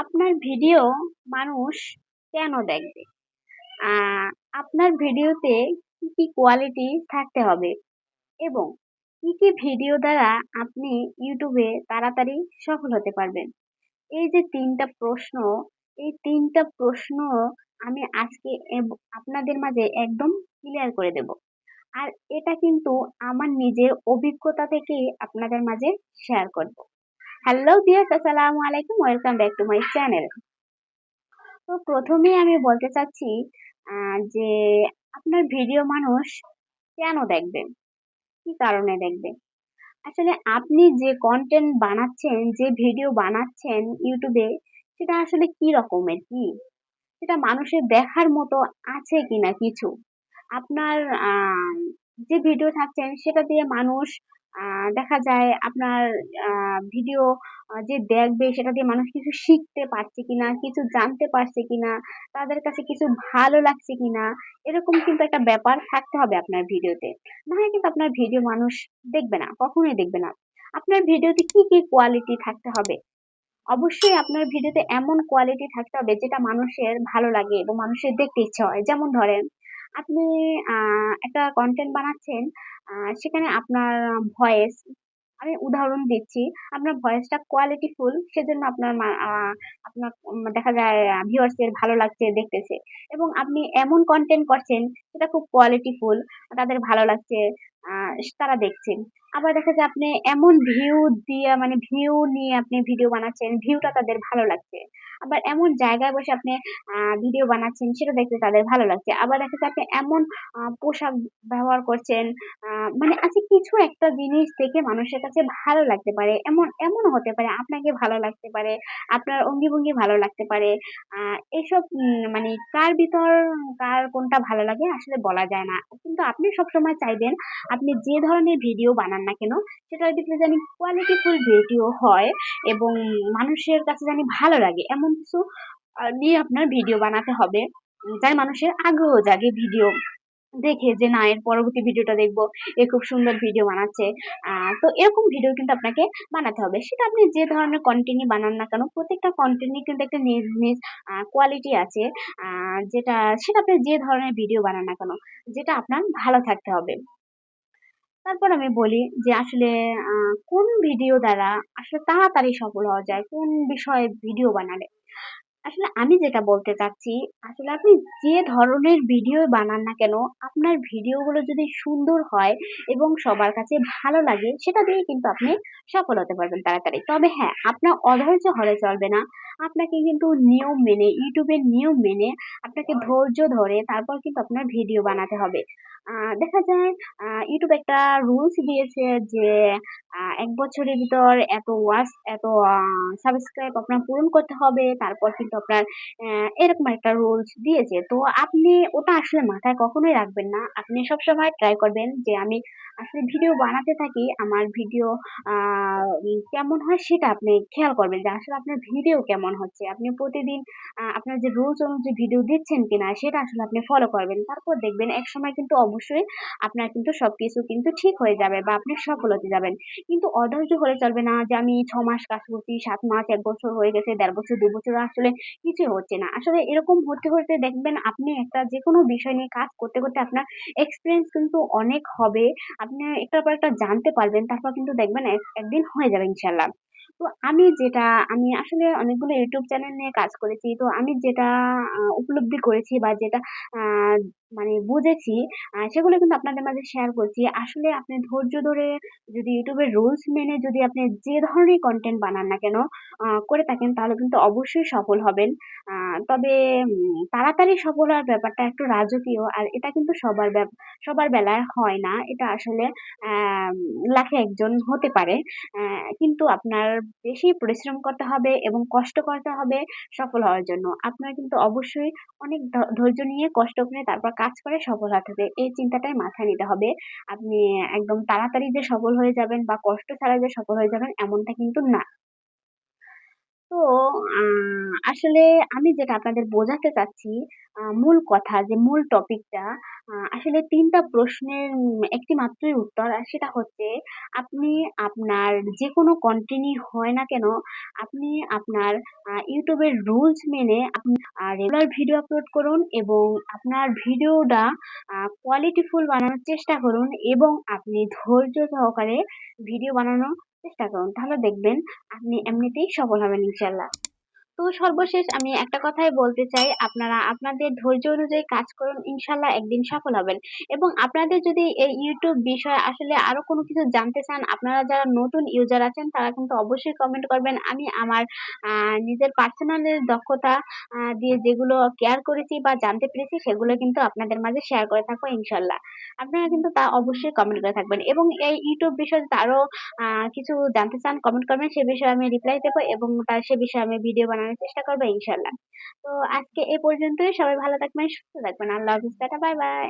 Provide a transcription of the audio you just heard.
আপনার ভিডিও মানুষ কেন দেখবে? আপনার ভিডিওতে কি, কি কোয়ালিটি থাকতে হবে? এবং কি, কি ভিডিও দ্বারা আপনি ইউটিউবে তাড়াতাড়ি সফল হতে পারবেন? এই যে তিনটা প্রশ্ন, এই তিনটা প্রশ্ন আমি আজকে আপনাদের মাঝে একদম ক্লিয়ার করে দেব। আর এটা কিন্তু আমার নিজের অভিজ্ঞতা থেকেই আপনাদের মাঝে শেয়ার করব। হ্যালো ভিউয়ার্স আসসালামু আলাইকুম welcome back to my channel. তো প্রথমেই আমি বলতে চাচ্ছি যে আপনার ভিডিও মানুষ কেন দেখবে? কি কারণে দেখবে? আসলে আপনি যে কন্টেন্ট বানাচ্ছেন, যে ভিডিও বানাচ্ছেন ইউটিউবে সেটা আসলে কি রকমের কি? সেটা মানুষের দেখার মতো আছে কিনা কিছু? আপনার যে ভিডিও থাকছেন সেটা দিয়ে মানুষ দেখা যায় আপনার ভিডিও যে দেখবে সেটা দিয়ে মানুষ কিছু শিখতে পারছে কিনা, কিছু জানতে পারছে কিনা, তাদের কাছে কিছু ভালো লাগছে কিনা, এরকম কিন্তু একটা ব্যাপার থাকতে হবে আপনার ভিডিওতে। নাহলে কিন্তু আপনার ভিডিও মানুষ দেখবে না, কখনোই দেখবে না। আপনার ভিডিওতে কি, কি কোয়ালিটি থাকতে হবে? অবশ্যই আপনার ভিডিওতে এমন কোয়ালিটি থাকতে হবে যেটা মানুষের ভালো লাগে এবং মানুষের দেখতে ইচ্ছা হয়। যেমন ধরেন আপনি একটা কনটেন্ট বানাচ্ছেন, সেখানে আপনার ভয়েস আমি উদাহরণ দিচ্ছি। আপনার ভয়েসটা কোয়ালিটিফুল সেজন্য আপনার আপনার দেখা যায় আ ভিউয়ার্স ভালো লাগছে, দেখতেছে। এবং আপনি এমন কন্টেন্ট করছেন সেটা খুব কোয়ালিটিফুল, তাদের ভালো লাগছে, তারা দেখছেন। আবার দেখা যায় আপনি এমন ভিউ দিয়া মানে ভিউ নিয়ে আপনি ভিডিও বানাচ্ছেন, ভিউটা তাদের ভালো লাগছে। আবার এমন জায়গায় বসে আপনি ভিডিও বানাচ্ছেন সেটা দেখতে তাদের ভালো লাগছে। আবার দেখা যাচ্ছে আপনি এমন পোশাক ব্যবহার করছেন, মানে আচ্ছা কিছু একটা জিনিস দেখে মানুষের কাছে ভালো লাগতে পারে। এমন এমনও হতে পারে আপনাকে ভালো লাগতে পারে, আপনার অঙ্গি-ভঙ্গি ভালো লাগতে পারে। এসব মানে কার ভিতর কার কোনটা ভালো লাগে আসলে বলা যায় না। কিন্তু আপনি সবসময় চাইবেন আপনি যে ধরনের ভিডিও বানান না কেন সেটার ভিতরে জানি কোয়ালিটিফুল ভিডিও হয় এবং মানুষের কাছে জানি ভালো লাগে। এমন কিছু নিয়ে আপনার ভিডিও বানাতে হবে। যার মানুষের আগ্রহ জাগে ভিডিও দেখে যে না এর পরবর্তী ভিডিওটা দেখব। এ খুব সুন্দর ভিডিও বানাচ্ছে। তো এরকম ভিডিও কিন্তু আপনাকে বানাতে হবে। সেটা আপনি যে ধরনের কনটেন্টই বানান না কেন প্রত্যেকটা কনটেন্টই কিন্তু একটা নিজ, নিজ কোয়ালিটি আছে। যেটা সেটা আপনি যে ধরনের ভিডিও বানান না কেন, যেটা আপনার ভালো থাকতে হবে। তারপর আমি বলি যে আসলে কোন ভিডিও দ্বারা আসলে তাড়াতাড়ি সফল হওয়া যায়? কোন বিষয়ে ভিডিও বানালে? আসলে আমি যেটা বলতে চাচ্ছি, আসলে আপনি যে ধরনের ভিডিও বানান না কেন, আপনার ভিডিওগুলো যদি সুন্দর হয় এবং সবার কাছে ভালো লাগে, সেটা দিয়ে কিন্তু আপনি সফল হতে পারবেন তাড়াতাড়ি। তবে হ্যাঁ, আপনার অধৈর্য হলে চলবে না। আপনাকে কিন্তু নিয়ম মেনে, ইউটিউবের নিয়ম মেনে আপনাকে ধৈর্য ধরে তারপর কিন্তু আপনার ভিডিও বানাতে হবে। দেখা যায় YouTube একটা রুলস দিয়েছে যে এক বছরের ভিতর এত ওয়াচ, এত সাবস্ক্রাইব আপনার পূরণ করতে হবে। তারপর কিন্তু আপনার এরকম একটা রুলস দিয়েছে। তো আপনি ওটা আসলে মাথায় কখনোই রাখবেন না। আপনি সবসময় ট্রাই করবেন যে আমি আসলে ভিডিও বানাতে থাকি। আমার ভিডিও কেমন হয় সেটা আপনি খেয়াল করবেন যে আসলে আপনার ভিডিও কেমন হচ্ছে। আপনি প্রতিদিন আপনার যে রুলস অনুযায়ী ভিডিও দিচ্ছেন কিনা সেটা আসলে আপনি ফলো করবেন। তারপর দেখবেন একসময় কিন্তু অবশ্যই আপনার কিন্তু সবকিছু কিন্তু ঠিক হয়ে যাবে বা আপনি সফল হতে যাবেন। কিন্তু অধৈর্য হলে চলবে না যে আমি ছ মাস কাজ করছি, সাত মাস, এক বছর হয়ে গেছে, দেড় বছর, দু বছর আসলে কিছুই হচ্ছে না। আসলে এরকম হতে, হতে দেখবেন আপনি একটা যেকোনো বিষয় নিয়ে কাজ করতে, করতে আপনার এক্সপিরিয়েন্স কিন্তু অনেক হবে। আপনি একটার পর একটা জানতে পারবেন। তারপর কিন্তু দেখবেন এক একদিন হয়ে যাবে ইনশাআল্লাহ। তো আমি যেটা, আমি আসলে অনেকগুলো ইউটিউব চ্যানেল নিয়ে কাজ করেছি। তো আমি যেটা উপলব্ধি করেছি বা যেটা মানে বুঝেছি সেগুলো কিন্তু আপনাদের মাঝে শেয়ার করছি। আসলে আপনি ধৈর্য ধরে যদি এর রুলস মেনে যদি আপনি যে ধরনের কনটেন্ট বানান না কেন করে থাকেন, তাহলে কিন্তু অবশ্যই সফল হবেন। তবে তাড়াতাড়ি সফল হওয়ার ব্যাপারটা একটু রাজকীয়। আর এটা কিন্তু সবার সবার বেলায় হয় না। এটা আসলে লাখে একজন হতে পারে। কিন্তু আপনার বেশি পরিশ্রম করতে হবে এবং কষ্ট করতে হবে সফল হওয়ার জন্য। আপনার কিন্তু অবশ্যই অনেক ধৈর্য নিয়ে কষ্ট করে তারপর কাজ করে সফল হতে হবে। এই চিন্তাটাই মাথায় নিতে হবে। আপনি একদম তাড়াতাড়ি যে সফল হয়ে যাবেন বা কষ্ট ছাড়া যে সফল হয়ে যাবেন, এমনটা কিন্তু না। তো আ আসলে আমি যেটা আপনাদের বোঝাতে চাচ্ছি, আ মূল কথা যে মূল টপিকটা আসলে তিনটা প্রশ্নের একটি মাত্রই উত্তর। আর সেটা হচ্ছে আপনি আপনার যে যেকোনো কন্টেন্টই হয় না কেন, আপনি আপনার এর রুলস মেনে আপনি রেগুলার ভিডিও আপলোড করুন এবং আপনার ভিডিওটা কোয়ালিটিফুল বানানোর চেষ্টা করুন এবং আপনি ধৈর্য সহকারে ভিডিও বানানোর চেষ্টা করুন। তাহলে দেখবেন আপনি এমনিতেই সফল হবেন ইনশাআল্লাহ। তো সর্বশেষ আমি একটা কথাই বলতে চাই, আপনারা আপনাদের ধৈর্য অনুযায়ী কাজ করুন। ইনশাআল্লাহ একদিন সফল হবেন। এবং আপনাদের যদি এই ইউটিউব বিষয়ে আসলে আরও কোনো কিছু জানতে চান, আপনারা যারা নতুন ইউজার আছেন তারা কিন্তু অবশ্যই কমেন্ট করবেন। আমি আমার নিজের পার্সোনালের দক্ষতা দিয়ে যেগুলো কেয়ার করেছি বা জানতে পেরেছি সেগুলো কিন্তু আপনাদের মাঝে শেয়ার করে থাকব ইনশাআল্লাহ। আপনারা কিন্তু তা অবশ্যই কমেন্ট করে থাকবেন। এবং এই ইউটিউব বিষয়ে আরও কিছু জানতে চান কমেন্ট করবেন। সে বিষয়ে আমি রিপ্লাই দেবো এবং তার সে বিষয়ে আমি ভিডিও বানানোর চেষ্টা করব ইনশাল্লাহ তো আজকে এ পর্যন্তই। সবাই ভালো থাকবেন, সুস্থ থাকবেন। আল্লাহ হাফিজ টাটা বাই, বাই।